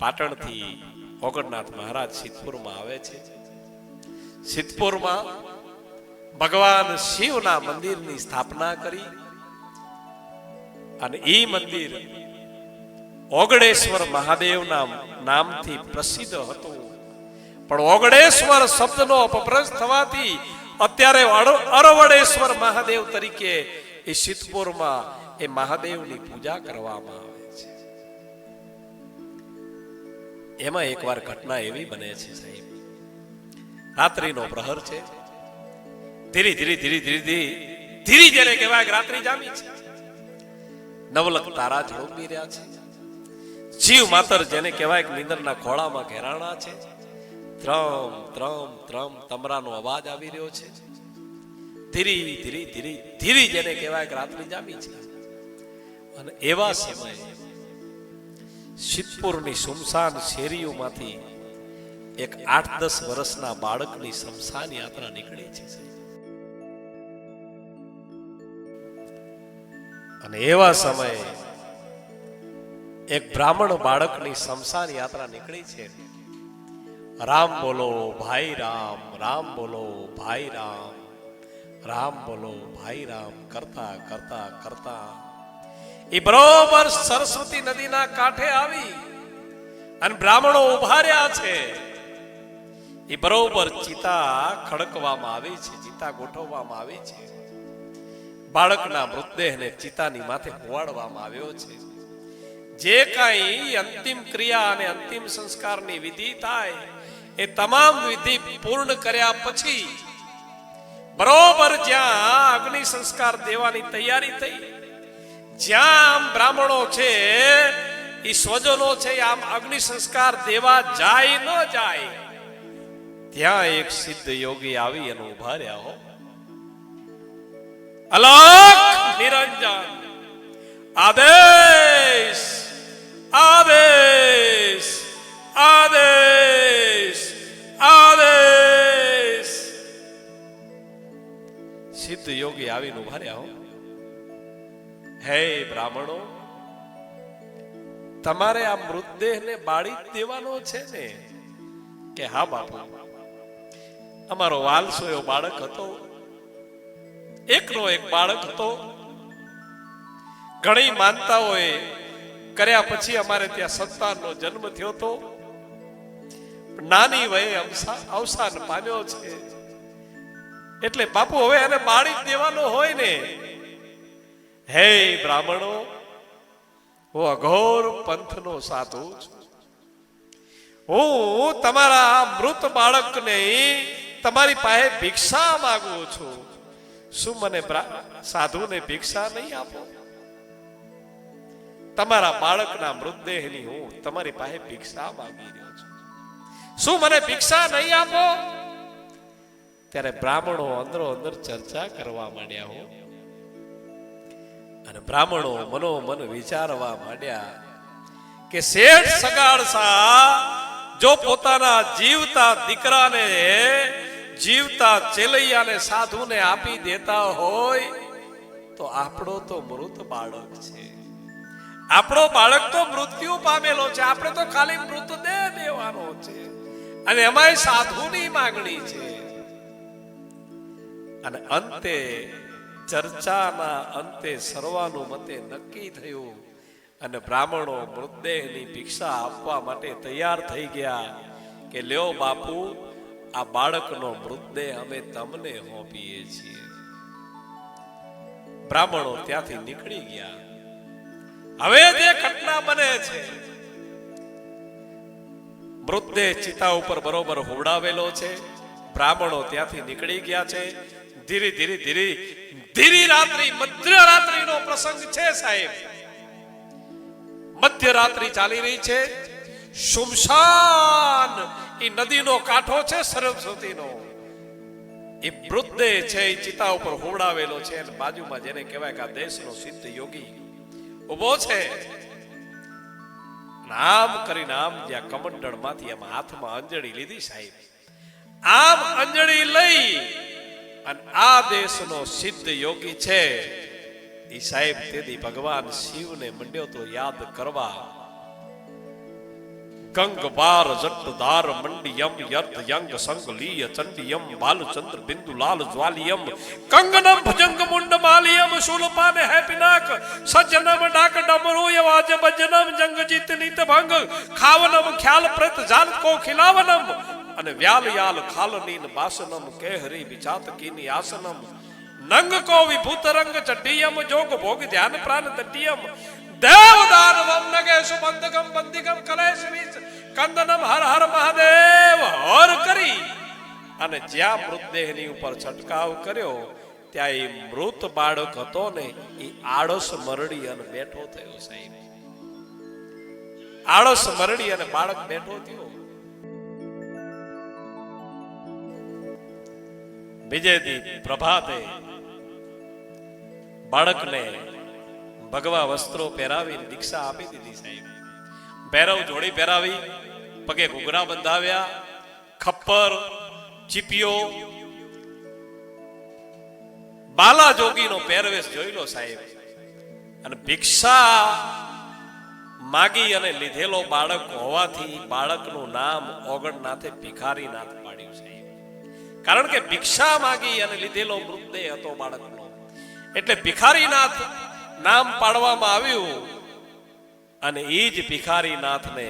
પાટણથી ઓગણનાથ મહારાજ સિદ્ધપુરમાં આવે છે. સિદ્ધપુરમાં ભગવાન શિવના મંદિરની સ્થાપના કરી અને એ મંદિર ઓગણેશ્વર મહાદેવના નામથી પ્રસિદ્ધ હતું. પણ ઓગણેશ્વર શબ્દનો અપભ્રંશ થવાથી અત્યારે અરવડેશ્વર મહાદેવ તરીકે એ સિદ્ધપુરમાં એ મહાદેવની પૂજા કરવામાં આવે. એમાં એકવાર ઘટના એવી બને છે, સાહેબ. રાત્રિનો પ્રહર છે. ધીરે ધીરે ધીરે ધીરે ધીરે ધીરે જેને કહેવાય કે રાત્રિ જામી છે. નવલક તારા ઝળુંબી રહ્યા છે. જીવ માતર જેને કહેવાય કે નિંદરના ખોળામાં ઘેરાણા છે. ત્રમ ત્રમ ત્રમ તમરાનો અવાજ આવી રહ્યો છે. ધીરે ધીરે ધીરે ધીરે જેને કહેવાય કે રાત્રિ જામી છે. અને એવા સમયે સિદ્ધપુરની સુમસાન શેરીઓમાંથી એક આઠ દસ વર્ષના બાળકની શમશાન યાત્રા નીકળી છે. અને એવા સમયે એક બ્રાહ્મણ બાળકની શમશાન યાત્રા નીકળી છે. રામ બોલો, ભાઈ રામ રામ બોલો, ભાઈ રામ રામ બોલો, ભાઈ રામ, કરતા કરતા કરતા. એ બરોબર સરસ્વતી નદીના કાંઠે આવી અને બ્રાહ્મણો ઊભા રહ્યા છે. એ બરોબર ચિતા ખડકવામાં આવી છે, ચિતા ગોઠવવામાં આવી છે. બાળકના મૃતદેહને ચિતાની માથે હોવાડવામાં આવ્યો છે. જે કાંઈ અંતિમ ક્રિયા અને અંતિમ સંસ્કારની વિધિ થાય, એ તમામ વિધિ પૂર્ણ કર્યા પછી બરોબર જ્યાં અગ્નિ સંસ્કાર દેવાની તૈયારી થઈ જ્યાં બ્રાહ્મણો છે એ સ્વજનો છે આમ અગ્નિ સંસ્કાર દેવા જાય ન જાય. ત્યાં એક સિદ્ધ યોગી આવી અને ઊભા રહ્યા હો. અલક નિરંજન. આદેશ આદેશ આદેશ આદેશ. સિદ્ધ યોગી આવીને ઊભા રહ્યા હો. હે બ્રાહ્મણો, તમારે આ મૃતદેહને બાળી જ દેવાનો છે ને? કે હા બાપુ, અમારો વાલસો એવો બાળક હતો, એકનો એક બાળક હતો. ઘણી માનતાઓએ કર્યા પછી અમારે ત્યાં સંતાનનો જન્મ થયો હતો. નાની વયે અવસા- અવસાન પામ્યો છે. એટલે બાપુ હવે એને બાળી જ દેવાનો હોય ને? હે બ્રાહ્મણો, હું અઘોર પંથનો સાધુ છું. હું તમારા મૃત બાળકને તમારી પાસે ભિક્ષા માંગુ છું. શું મને સાધુને ભિક્ષા નહીં આપો? તમારા બાળકના મૃતદેહની હું તમારી પાસે ભિક્ષા માંગી રહ્યો છું. શું મને ભિક્ષા નહીં આપો? ત્યારે બ્રાહ્મણો અંદરો અંદર ચર્ચા કરવા માંડ્યા હો. અને બ્રાહ્મણો મનોમન વિચારવા માંડ્યા કે શેઠ સગાડસા જો પોતાના જીવતા દીકરાને, જીવતા ચેલૈયાને સાધુને આપી દેતા હોય, તો આપણો તો મૃત બાળક છે. આપણો બાળક તો મૃત્યુ પામેલો છે. આપણે તો ખાલી મૃતદેહ દેવાનો છે. અને એમાંય સાધુની માંગણી છે. અને અંતે ચર્ચાના અંતે સર્વાનુમતે નક્કી થયું અને બ્રાહ્મણો મૃતદેહની ભિક્ષા આપવા માટે તૈયાર થઈ ગયા કે લ્યો બાપુ, આ બાળકનો મૃતદેહ અમે તમને હોપીએ છીએ. બ્રાહ્મણો ત્યાંથી નીકળી ગયા. હવે જે ઘટના બને છે, મૃતદેહ ચિતા ઉપર બરોબર હોવડાવેલો છે. બ્રાહ્મણો ત્યાંથી નીકળી ગયા છે. ધીરે ધીરે ધીરે ધીરી રાત્રિ મધ્યરાત્રિનો પ્રસંગ છે સાહેબ. મધ્યરાત્રિ ચાલી રહી છે. સુમસાન એ નદીનો કાંઠો છે, સરસ્વતીનો. એ મૃતદેહ છે, એ ચિતા ઉપર હોડાવેલો છે અને બાજુમાં જેને કહેવાય કે આ દેશનો સિદ્ધ યોગી ઊભો છે. નામ કરીને આમ જ્યાં કમંડળમાંથી આમ હાથમાં અંજળી લીધી સાહેબ. આમ અંજળી લઈ અને આ દેશનો સિદ્ધ યોગી છે. એ સાહેબ તેથી ભગવાન શિવને મંડ્યો તો યાદ કરવા. કંગ જટદાર મંડિયમ યર્થ યંગ સંગલીય ચંડિયમ બાલચંદ્ર બિંદુ લાલ જ્વાલિયમ. કંગનમ ભજંગ મુંડ માલિયમ શૂલપાને હે પિનાક સજ્જનમ ડાક ડમરો યવાજ ભજનમ જંગ જીત નીત ભંગ. ખાવનમ ખ્યાલ પ્રત જાલ કો ખિલાવનમ. અને વ્યાલ યાલ ખાલનીન બાસનમ કેહરી વિચાત કીની આસનમ. નંગ કો વિભૂત રંગ ચઢિયમ, જોગ ભોગ ધ્યાન પ્રાણ તટિયમ દેવ દાનવમ નગે સુબંધકમ બંધિકમ કલેશ વિચ કંદનમ હર હર મહાદેવ, હર કરી. અને જ્યાં મૃતદેહની ઉપર છટકાવ કર્યો ત્યાં એ મૃત બાળક હતો ને, એ આળસ મરડી અને બેઠો થયો સાહેબ. આળસ મરડી અને બાળક બેઠો થયો. બીજે દી પ્રભાતે બાળકને ભગવા વસ્ત્રો પહેરાવીને દીક્ષા આપી દીધી સાહેબ. ભૈરવ જોડી પહેરાવી, પગે ઘૂઘરા બંધાવ્યા, ખપ્પર, ચીપિયો. બાલા જોગીનો પહેરવેશ જોઈ લો સાહેબ. અને ભિક્ષા માગી અને લીધેલો બાળક હોવાથી બાળકનું નામ ઓગણનાથે ભિખારીનાથ પાડ્યું સાહેબ કારણ કે ભિક્ષા માગી અને લીધેલો મૃતદેહ હતો બાળકનો. એટલે ભિખારીનાથ નામ પાડવામાં આવ્યું અને એ જ ભિખારીનાથને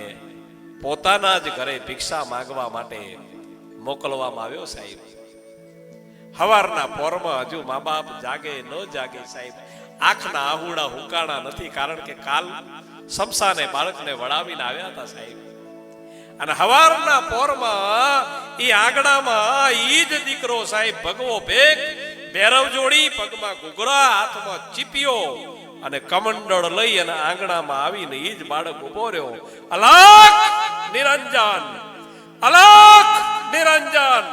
પોતાના જ ઘરે ભિક્ષા માંગવા માટે મોકલવામાં આવ્યો સાહેબ. હવારના પોરમાં હજુ મા બાપ જાગે ન જાગે સાહેબ. આંખના આહુડા હુકાણા નથી કારણ કે કાલ શમશાને બાળકને વળાવીને આવ્યા હતા સાહેબ. અને હવારના પોરમાં એ આંગણામાં ઈ જ દીકરો સાહેબ ભગવો ભેગ, ભેરવ જોડી, પગમાં ઘૂઘરા, હાથમાં ચીપિયો અને કમંડળ લઈ અને આંગણામાં આવીને ઈ જ બાળક ઊભો રહ્યો. અલાક નિરંજન અલાક નિરંજન.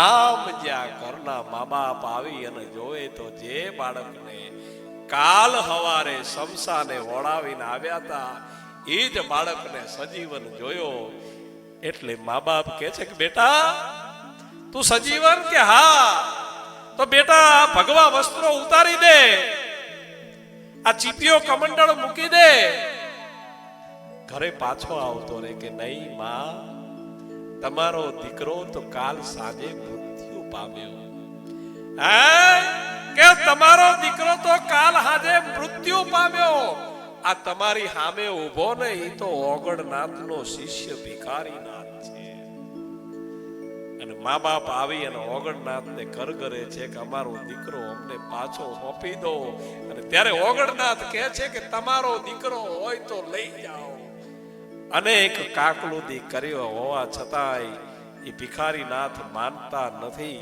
આમ જ્યાં ઘરના મા બાપ આવી અને જોવે તો જે બાળકને કાલ હવારે શમશાને વળાવીને આવ્યા હતા એ જ બાળકને સજીવન જોયો એટલે મા બાપ કે છે કે, બેટા, તું સજીવન કે હા? તો બેટા ભગવા વસ્ત્રો ઉતારી દે. આ ચીપિયો કમંડળ મૂકી દે. ઘરે પાછો આવતો રે કે, નહીં, માં, તમારો દીકરો તો કાલ સાંજે મૃત્યુ પામ્યો. હે? કે તમારો દીકરો તો કાલ સાંજે મૃત્યુ પામ્યો? આ તમારી સામે ઊભો ને એ તો ઓગણનાથનો શિષ્ય ભિખારીનાથ છે. અને મા બાપ આવી અને ઓગણનાથ ને કરગરે છે કે અમારો દીકરો અમને પાછો સોંપી દો. અને ત્યારે ઓગણનાથ કહે છે કે તમારો દીકરો હોય તો લઈ જાઓ. અનેક કાકલુદી કર્યો હોવા છતાંય એ ભિખારીનાથ માનતા નથી.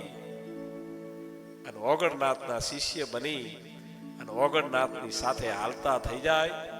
અને ઓગણનાથના શિષ્ય બની અને ઓગણનાથની સાથે હાલતા થઈ જાય.